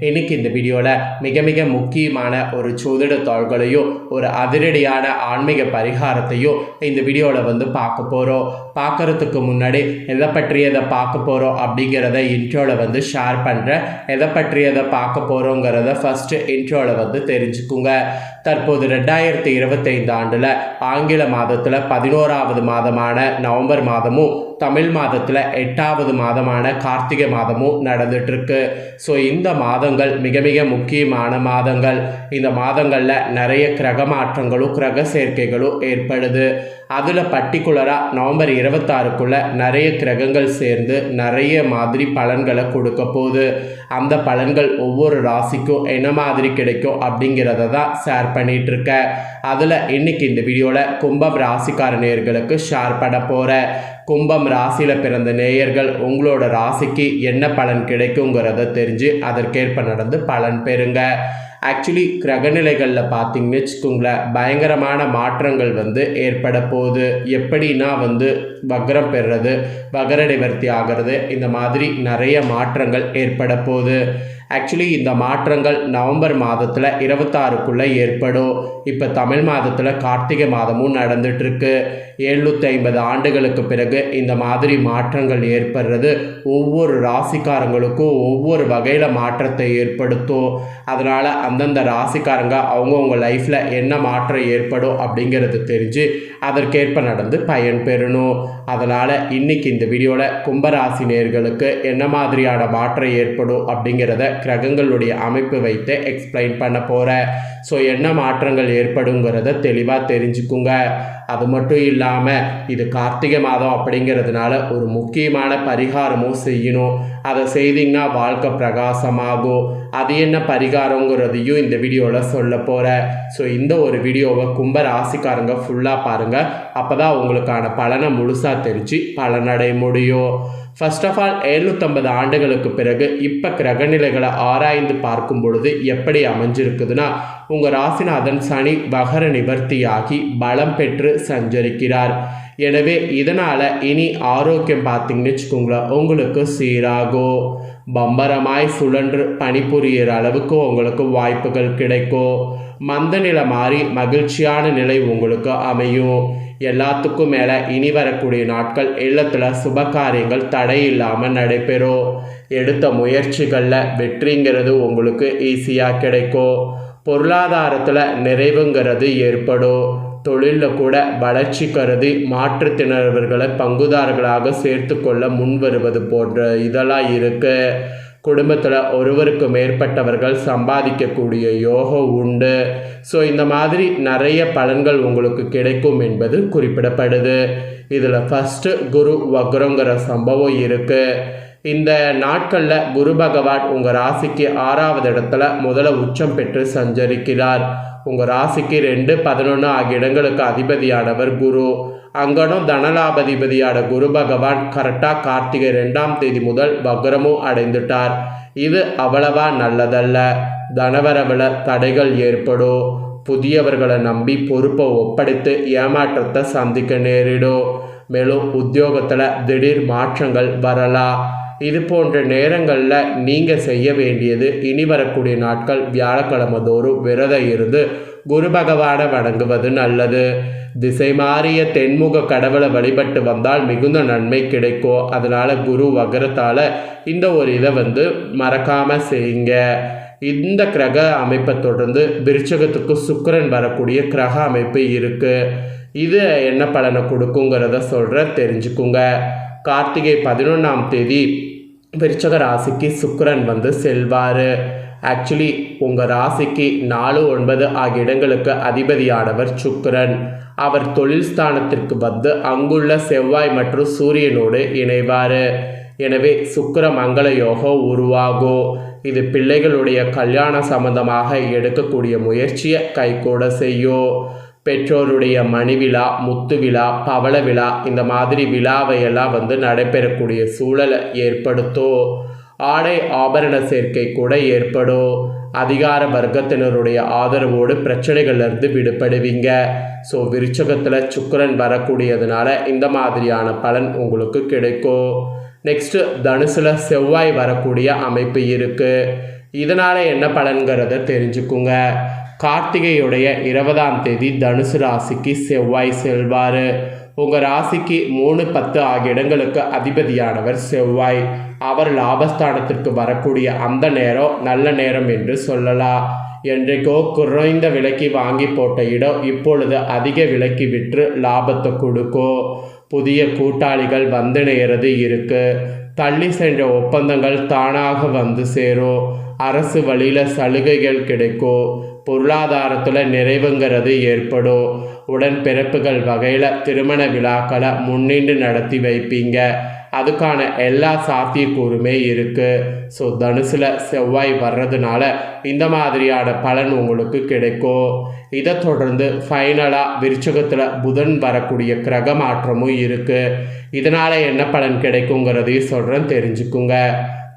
இன்னைக்கு இந்த வீடியோவில் மிக மிக முக்கியமான ஒரு சோதிட தாள்களையும் ஒரு அதிரடியான ஆன்மீக பரிகாரத்தையும் இந்த வீடியோவில் வந்து பார்க்க போகிறோம் பார்க்கறதுக்கு முன்னாடி எதை பற்றியதை பார்க்க போகிறோம் அப்படிங்கிறத இன்ட்ரோவில் வந்து ஷேர் பண்ணுறேன் எதை பற்றியதை பார்க்க போகிறோங்கிறத ஃபஸ்ட்டு இன்ட்ரோவில் வந்து தெரிஞ்சுக்குங்க. தற்போது ரெண்டாயிரத்தி இருபத்தைந்து ஆண்டில் ஆங்கில மாதத்தில் பதினோராவது மாதமான நவம்பர் மாதமும் தமிழ் மாதத்தில் எட்டாவது மாதமான கார்த்திகை மாதமும் நடந்துட்டுருக்கு. ஸோ இந்த மாதம் மாதங்கள் மிக மிக முக்கியமான மாதங்கள். இந்த மாதங்களில் நிறைய கிரக மாற்றங்களும் கிரக சேர்க்கைகளும் ஏற்படுது. அதில் பர்டிகுலராக நவம்பர் இருபத்தாறுக்குள்ளே நிறைய கிரகங்கள் சேர்ந்து நிறைய மாதிரி பலன்களை கொடுக்க போகுது. அந்த பலன்கள் ஒவ்வொரு ராசிக்கும் என்ன மாதிரி கிடைக்கும் அப்படிங்கிறத தான் ஷேர் பண்ணிகிட்ருக்கேன் அதில் இன்னைக்கு இந்த வீடியோவில் கும்பம் ராசிக்கார நேயர்களுக்கு ஷேர் பண்ண போகிறேன் கும்பம் ராசியில் பிறந்த நேயர்கள் உங்களோட ராசிக்கு என்ன பலன் கிடைக்குங்கிறத தெரிஞ்சு அதற்கேற்ப நடந்து பலன் பெறுங்க. ஆக்சுவலி கிரகநிலைகளில் பார்த்தீங்கன்னு வச்சுக்கோங்களேன் பயங்கரமான மாற்றங்கள் வந்து ஏற்பட போகுது. எப்படின்னா வந்து வக்ரம் பெறுறது வகர நிவர்த்தி ஆகிறது இந்த மாதிரி நிறைய மாற்றங்கள் ஏற்பட போகுது. ஆக்சுவலி இந்த மாற்றங்கள் நவம்பர் மாதத்தில் இருபத்தாறுக்குள்ளே ஏற்படும். இப்போ தமிழ் மாதத்தில் கார்த்திகை மாதமும் நடந்துட்டுருக்கு. எழுநூற்றி ஐம்பது ஆண்டுகளுக்கு பிறகு இந்த மாதிரி மாற்றங்கள் ஏற்படுறது ஒவ்வொரு ராசிக்காரங்களுக்கும் ஒவ்வொரு வகையில் மாற்றத்தை ஏற்படுத்தும். அதனால் அந்தந்த ராசிக்காரங்க அவங்கவுங்க லைஃப்பில் என்ன மாற்றம் ஏற்படும் அப்படிங்கிறது தெரிஞ்சு அதற்கேற்ப நடந்து பயன் பெறணும். அதனால் இன்றைக்கி இந்த வீடியோவில் கும்பராசி நேர்களுக்கு என்ன மாதிரியான மாற்றம் ஏற்படும் அப்படிங்கிறத கிரகங்களுடைய அமைப்பு வைத்து எக்ஸ்பிளைன் பண்ண போகிறேன் ஸோ என்ன மாற்றங்கள் ஏற்படுங்கிறத தெளிவாக தெரிஞ்சுக்குங்க. அது மட்டும் இல்லாமல் இது கார்த்திகை மாதம் அப்படிங்கிறதுனால ஒரு முக்கியமான பரிகாரமும் செய்யணும். அதை செய்திங்கன்னா வாழ்க்கை பிரகாசமாகும். அது என்ன பரிகாரங்கிறதையும் இந்த வீடியோவில் சொல்ல போகிறேன் ஸோ இந்த ஒரு வீடியோவை கும்ப ராசிக்காரங்க ஃபுல்லாக பாருங்கள் அப்போ தான் உங்களுக்கான பலனை முழுசாக தெரிஞ்சு பலனடைய முடியும். ஃபர்ஸ்ட் ஆஃப் ஆல் எழுநூற்றம்பது ஆண்டுகளுக்கு பிறகு இப்போ கிரகநிலைகளை ஆராய்ந்து பார்க்கும் பொழுது எப்படி அமைஞ்சிருக்குதுன்னா உங்கள் ராசிநாதன் சனி வகர நிவர்த்தியாகி பலம் பெற்று சஞ்சரிக்கிறார். எனவே இதனால் இனி ஆரோக்கியம் பார்த்தீங்கன்னு வச்சுக்கோங்களேன் உங்களுக்கு சீராகும் பம்பரமாய் சுழன்று பணிபுரியிற அளவுக்கு உங்களுக்கு வாய்ப்புகள் கிடைக்கும். மந்த நிலை மாறி மகிழ்ச்சியான நிலை உங்களுக்கு அமையும். எல்லாத்துக்கும் மேலே இனி வரக்கூடிய நாட்கள் இல்லத்தில் சுப காரியங்கள் தடை இல்லாமல் நடைபெறும் எடுத்த முயற்சிகளில் வெற்றிங்கிறது உங்களுக்கு ஈஸியாக கிடைக்கும் பொருளாதாரத்தில் நிறைவுங்கிறது ஏற்படும் தொழிலில் கூட வளர்ச்சி கருதி மாற்றுத்திறனர்களை பங்குதாரர்களாக சேர்த்து கொள்ள முன் வருவது போன்ற இதெல்லாம் இருக்குது குடும்பத்தில் ஒருவருக்கு மேற்பட்டவர்கள் சம்பாதிக்கக்கூடிய யோகம் உண்டு. ஸோ இந்த மாதிரி நிறைய பலன்கள் உங்களுக்கு கிடைக்கும் என்பது குறிப்பிடப்படுது. இதில் ஃபஸ்ட்டு குரு வக்ரங்கிற சம்பவம் இருக்குது இந்த நாட்களில் குரு பகவான் உங்கள் ராசிக்கு ஆறாவது இடத்துல முதல்ல உச்சம் பெற்று சஞ்சரிக்கிறார். உங்கள் ராசிக்கு ரெண்டு பதினொன்று ஆகிய இடங்களுக்கு அதிபதியானவர் குரு. அங்கனும் தனலாபதிபதியான குரு பகவான் கரெக்டாக கார்த்திகை ரெண்டாம் தேதி முதல் வக்ரமும் அடைந்துட்டார். இது அவ்வளவா நல்லதல்ல. தனவரவில் தடைகள் ஏற்படும். புதியவர்களை நம்பி பொறுப்பை ஒப்படைத்து ஏமாற்றத்தை சந்திக்க நேரிடும். மேலும் உத்தியோகத்தில் திடீர் மாற்றங்கள் வரலாம். இது போன்ற நேரங்களில் நீங்கள் செய்ய வேண்டியது இனி வரக்கூடிய நாட்கள் வியாழக்கிழமை தோறும் விரதம் இருந்து குரு பகவானை வணங்குவது நல்லது. திசை மாறிய தென்முக கடவுளை வழிபட்டு வந்தால் மிகுந்த நன்மை கிடைக்கும். அதனால் குரு வகரத்தால் இந்த ஒரு இதை வந்து மறக்காமல் செய்யுங்க. இந்த கிரக அமைப்பை தொடர்ந்து விருச்சகத்துக்கு சுக்கரன் வரக்கூடிய கிரக அமைப்பு இருக்குது இது என்ன பலனை கொடுக்குங்கிறத சொல்கிற தெரிஞ்சுக்குங்க. கார்த்திகை பதினொன்றாம் தேதி விருச்சக ராசிக்கு சுக்கரன் வந்து செல்வார். ஆக்சுவலி உங்கள் ராசிக்கு நாலு ஒன்பது ஆகிய இடங்களுக்கு அதிபதியானவர் சுக்கரன். அவர் தொழில் ஸ்தானத்திற்கு வந்து அங்குள்ள செவ்வாய் மற்றும் சூரியனோடு இணைவார். எனவே சுக்கர மங்கள யோகம் உருவாகும். இது பிள்ளைகளுடைய கல்யாண சம்பந்தமாக எடுக்கக்கூடிய முயற்சியை கைகூட செய்யும். பெற்றோருடைய மணி விழா முத்து விழா பவள விழா இந்த மாதிரி விழாவையெல்லாம் வந்து நடைபெறக்கூடிய சூழலை ஏற்படுத்தும் ஆடை ஆபரண சேர்க்கை கூட ஏற்படும் அதிகார வர்க்கத்தினருடைய ஆதரவோடு பிரச்சனைகள்லேருந்து விடுபடுவீங்க. ஸோ விருச்சகத்தில் சுக்கரன் வரக்கூடியதுனால இந்த மாதிரியான பலன் உங்களுக்கு கிடைக்கும் நெக்ஸ்ட்டு தனுசில் செவ்வாய் வரக்கூடிய அமைப்பு இருக்குது இதனால் என்ன பலன்கிறத தெரிஞ்சுக்குங்க. கார்த்திகையுடைய இருபதாம் தேதி தனுசு ராசிக்கு செவ்வாய் செல்வார். உங்கள் ராசிக்கு மூணு பத்து ஆகிய இடங்களுக்கு அதிபதியானவர் செவ்வாய். அவர் லாபஸ்தானத்திற்கு வரக்கூடிய அந்த நேரம் நல்ல நேரம் என்று சொல்லலாம். என்றைக்கோ குறைந்த விலைக்கு வாங்கி போட்ட இடம் இப்பொழுது அதிக விலைக்கு விற்று லாபத்தை கொடுக்கும். புதிய கூட்டாளிகள் வந்து நேரது இருக்கு. தள்ளி சென்ற ஒப்பந்தங்கள் தானாக வந்து சேரும். அரசு வழியில் சலுகைகள் கிடைக்கும். பொருளாதாரத்தில் நிறைவுங்கிறது ஏற்படும். உடன்பிறப்புகள் வகையில் திருமண விழாக்களை முன்னின்று நடத்தி வைப்பீங்க. அதுக்கான எல்லா சாத்தியக்கூறுமே இருக்குது ஸோ தனுசில் செவ்வாய் வர்றதுனால இந்த மாதிரியான பலன் உங்களுக்கு கிடைக்கும். இதை தொடர்ந்து ஃபைனலாக விருச்சகத்தில் புதன் வரக்கூடிய கிரக மாற்றமும் இருக்குது இதனால் என்ன பலன் கிடைக்குங்கிறதையும் சொல்கிறேன் தெரிஞ்சுக்குங்க.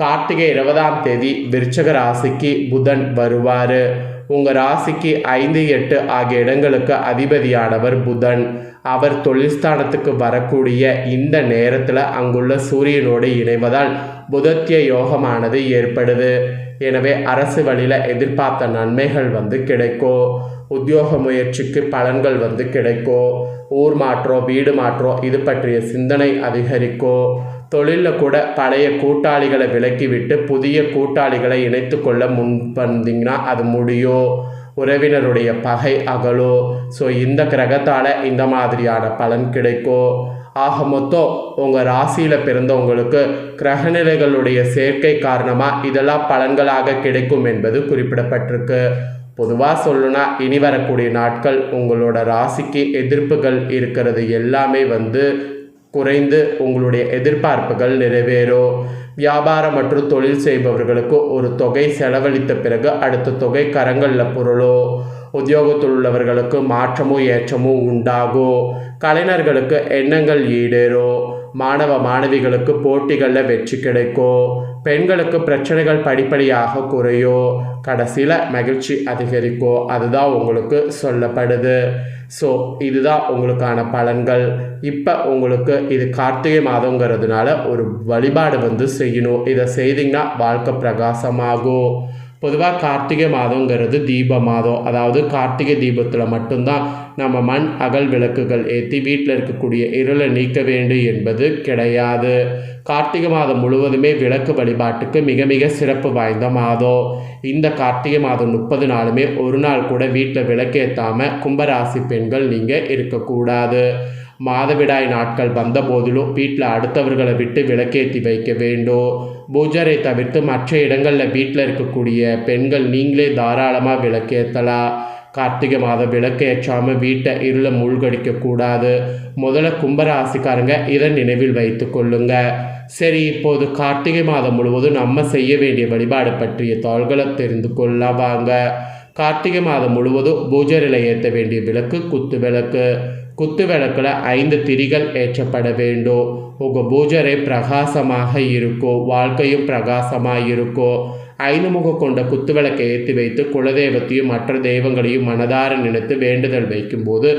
கார்த்திகை இருபதாம் தேதி விருச்சக ராசிக்கு புதன் வருவார். உங்கள் ராசிக்கு ஐந்து எட்டு ஆகிய இடங்களுக்கு அதிபதியானவர் புதன். அவர் தொழில்ஸ்தானத்துக்கு வரக்கூடிய இந்த நேரத்தில் அங்குள்ள சூரியனோடு இணைவதால் புதத்திய யோகமானது ஏற்படுது. எனவே அரசு வழியில் எதிர்பார்த்த நன்மைகள் வந்து கிடைக்கும் உத்தியோக முயற்சிக்கு பலன்கள் வந்து கிடைக்கும் ஊர் மாற்றம் வீடு மாற்றம் இது பற்றிய சிந்தனை அதிகரிக்கும் தொழிலில் கூட பழைய கூட்டாளிகளை விலக்கிவிட்டு புதிய கூட்டாளிகளை இணைத்து கொள்ள முன் வந்தீங்கன்னா அது முடியும் உறவினருடைய பகை அகலோ? ஸோ இந்த கிரகத்தால் இந்த மாதிரியான பலன் கிடைக்கும் ஆக மொத்தம் உங்கள் ராசியில் பிறந்தவங்களுக்கு கிரகநிலைகளுடைய சேர்க்கை காரணமாக இதெல்லாம் பலன்களாக கிடைக்கும் என்பது குறிப்பிடப்பட்டிருக்கு. பொதுவாக சொல்லணும்னா இனி வரக்கூடிய நாட்கள் உங்களோட ராசிக்கு எதிர்ப்புகள் இருக்கிறது எல்லாமே வந்து குறைந்து உங்களுடைய எதிர்பார்ப்புகள் நிறைவேறும் வியாபாரம் மற்றும் தொழில் செய்பவர்களுக்கு ஒரு தொகை செலவழித்த பிறகு அடுத்த தொகை கரங்களில் பொருளோ உத்தியோகத்தில் உள்ளவர்களுக்கு மாற்றமோ ஏற்றமோ உண்டாகும் கலைஞர்களுக்கு எண்ணங்கள் ஈடேறும் மாணவ மாணவிகளுக்கு போட்டிகளில் வெற்றி கிடைக்கும் பெண்களுக்கு பிரச்சனைகள் படிப்படியாக குறையோ கடைசியில் மகிழ்ச்சி அதிகரிக்கோ அதுதான் உங்களுக்கு சொல்லப்படுது. ஸோ இதுதான் உங்களுக்கான பலன்கள். இப்போ உங்களுக்கு இது கார்த்திகை மாதங்கிறதுனால ஒரு வழிபாடு வந்து செய்யணும். இதை செய்தீங்கன்னா வாழ்க்கை பிரகாசமாகும். பொதுவாக கார்த்திகை மாதங்கிறது தீப மாதம் அதாவது கார்த்திகை தீபத்தில் மட்டும்தான் நம்ம மண் அகல் விளக்குகள் ஏற்றி வீட்டில் இருக்கக்கூடிய இருளை நீக்க வேண்டும் என்பது கிடையாது. கார்த்திகை மாதம் முழுவதுமே விளக்கு வழிபாட்டுக்கு மிக மிக சிறப்பு வாய்ந்த மாதம். இந்த கார்த்திகை மாதம் முப்பது நாளுமே ஒரு நாள் கூட வீட்டில் விளக்கேற்றாமல் கும்பராசி பெண்கள் நீங்கள் இருக்கக்கூடாது. மாதவிடாய் நாட்கள் வந்த போதிலும் வீட்டில் அடுத்தவர்களை விட்டு விளக்கேற்றி வைக்க வேண்டும் பூஜரை தவிர்த்து மற்ற இடங்களில் வீட்டில் இருக்கக்கூடிய பெண்கள் நீங்களே தாராளமாக விளக்கேற்றலாம். கார்த்திகை மாதம் விளக்கேற்றாமல் வீட்டை இருள மூழ்கடிக்கக்கூடாது முதல்ல கும்பராசிக்காரங்க இதை நினைவில் வைத்து கொள்ளுங்க. சரி இப்போது கார்த்திகை மாதம் முழுவதும் நம்ம செய்ய வேண்டிய வழிபாடு பற்றிய தாள்களை தெரிந்து கொள்ள வாங்க. கார்த்திகை மாதம் முழுவதும் பூஜரில் ஏற்ற வேண்டிய விளக்கு குத்து விளக்கு. குத்து விளக்கில் ஐந்து திரிகள் ஏற்றப்பட வேண்டும் உங்கள் பூஜரை பிரகாசமாக இருக்கும் வாழ்க்கையும் பிரகாசமாக இருக்கும் ஐந்து முகம் கொண்ட குத்து விளக்கை ஏற்றி வைத்து குலதெய்வத்தையும் மற்ற தெய்வங்களையும் மனதார நினைத்து வேண்டுதல் வைக்கும்போது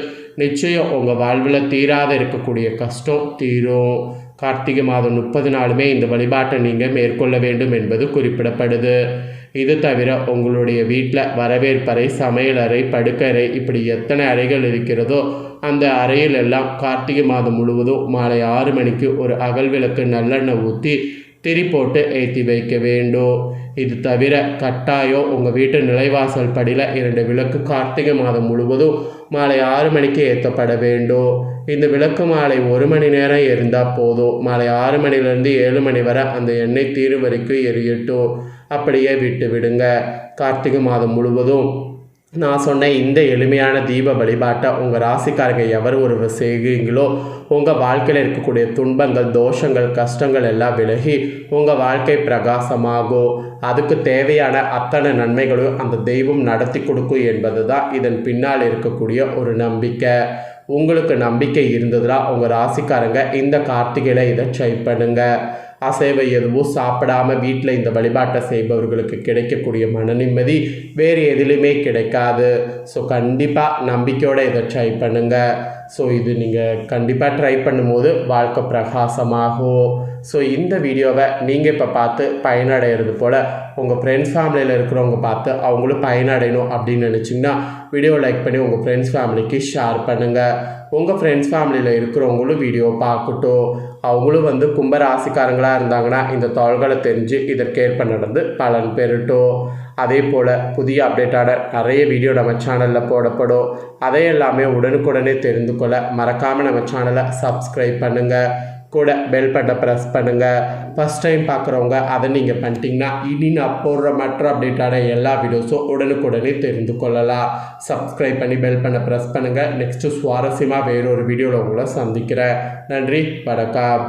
நிச்சயம் உங்கள் வாழ்வில் தீராத இருக்கக்கூடிய கஷ்டம் தீரும். கார்த்திகை மாதம் முப்பது நாளுமே இந்த வழிபாட்டை நீங்கள் மேற்கொள்ள வேண்டும் என்பது குறிப்பிடப்படுது. இது தவிர உங்களுடைய வீட்டில் வரவேற்பறை சமையலறை படுக்கறை இப்படி எத்தனை அறைகள் இருக்கிறதோ அந்த அறையில் எல்லாம் கார்த்திகை மாதம் முழுவதும் மாலை ஆறு மணிக்கு ஒரு அகல் விளக்கு நல்லெண்ணெய் ஊற்றி திரி போட்டு ஏற்றி வைக்க வேண்டும். இது தவிர கட்டாயம் உங்கள் வீட்டு நிலைவாசல் படியில் இரண்டு விளக்கு கார்த்திகை மாதம் முழுவதும் மாலை ஆறு மணிக்கு ஏற்றப்பட வேண்டும். இந்த விளக்கு மாலை ஒரு மணி நேரம் எரிந்தால் போதும். மாலை ஆறு மணிலேருந்து ஏழு மணி வரை அந்த எண்ணெய் தீரும் வரைக்கும் எரியட்டும். அப்படியே விட்டு விடுங்க. கார்த்திகை மாதம் முழுவதும் நான் சொன்ன இந்த எளிமையான தீப வழிபாட்டை உங்கள் ராசிக்காரங்க எவர் ஒருவர் செய்கிறீங்களோ உங்கள் வாழ்க்கையில் இருக்கக்கூடிய துன்பங்கள் தோஷங்கள் கஷ்டங்கள் எல்லாம் விலகி உங்கள் வாழ்க்கை பிரகாசமாகும். அதுக்கு தேவையான அத்தனை நன்மைகளும் அந்த தெய்வம் நடத்தி கொடுக்கும் என்பது தான் இதன் பின்னால் இருக்கக்கூடிய ஒரு நம்பிக்கை. உங்களுக்கு நம்பிக்கை இருந்ததுன்னா உங்கள் ராசிக்காரங்க இந்த கார்த்திகையில் இதை ட்ரை பண்ணுங்கள் அசைவை எதுவும் சாப்பிடாம வீட்டில் இந்த வழிபாட்டை செய்பவர்களுக்கு கிடைக்கக்கூடிய மன நிம்மதி வேறு எதுலேயுமே கிடைக்காது. ஸோ கண்டிப்பாக நம்பிக்கையோடு இதை ட்ரை பண்ணுங்கள் ஸோ இது நீங்கள் கண்டிப்பாக ட்ரை பண்ணும்போது வாழ்க்கை பிரகாசமாகும். ஸோ இந்த வீடியோவை நீங்கள் இப்போ பார்த்து பயனடைகிறது போல் உங்கள் ஃப்ரெண்ட்ஸ் ஃபேமிலியில் இருக்கிறவங்க பார்த்து அவங்களும் பயனடையணும் அப்படின்னு நினச்சிங்கன்னா வீடியோ லைக் பண்ணி உங்கள் ஃப்ரெண்ட்ஸ் ஃபேமிலிக்கு ஷேர் பண்ணுங்கள் உங்கள் ஃப்ரெண்ட்ஸ் ஃபேமிலியில் இருக்கிறவங்களும் வீடியோ பார்க்கட்டும். அவங்களும் வந்து கும்ப ராசிக்காரங்களாக இருந்தாங்கன்னா இந்த தாள்களை தெரிஞ்சு இதற்கேற்ப நடந்து பலன் பெறட்டும். அதே போல் புதிய அப்டேட்டான நிறைய வீடியோ நம்ம சேனலில் போடப்படும். அதை எல்லாமே உடனுக்குடனே தெரிந்து கொள்ள மறக்காமல் நம்ம சேனலை சப்ஸ்கிரைப் பண்ணுங்கள் கூட பெல் பட்டை ப்ரெஸ் பண்ணுங்கள் ஃபஸ்ட் டைம் பார்க்குறவங்க அதை நீங்கள் பண்ணிட்டீங்கன்னா இனி நான் போடுற மற்ற அப்டேட்டான எல்லா வீடியோஸும் உடனுக்குடனே தெரிந்து கொள்ளலாம். சப்ஸ்கிரைப் பண்ணி பெல் பண்ண ப்ரெஸ் பண்ணுங்கள் நெக்ஸ்ட்டு சுவாரஸ்யமாக வேறொரு வீடியோவில் உங்களை சந்திக்கிறேன். நன்றி வணக்கம்.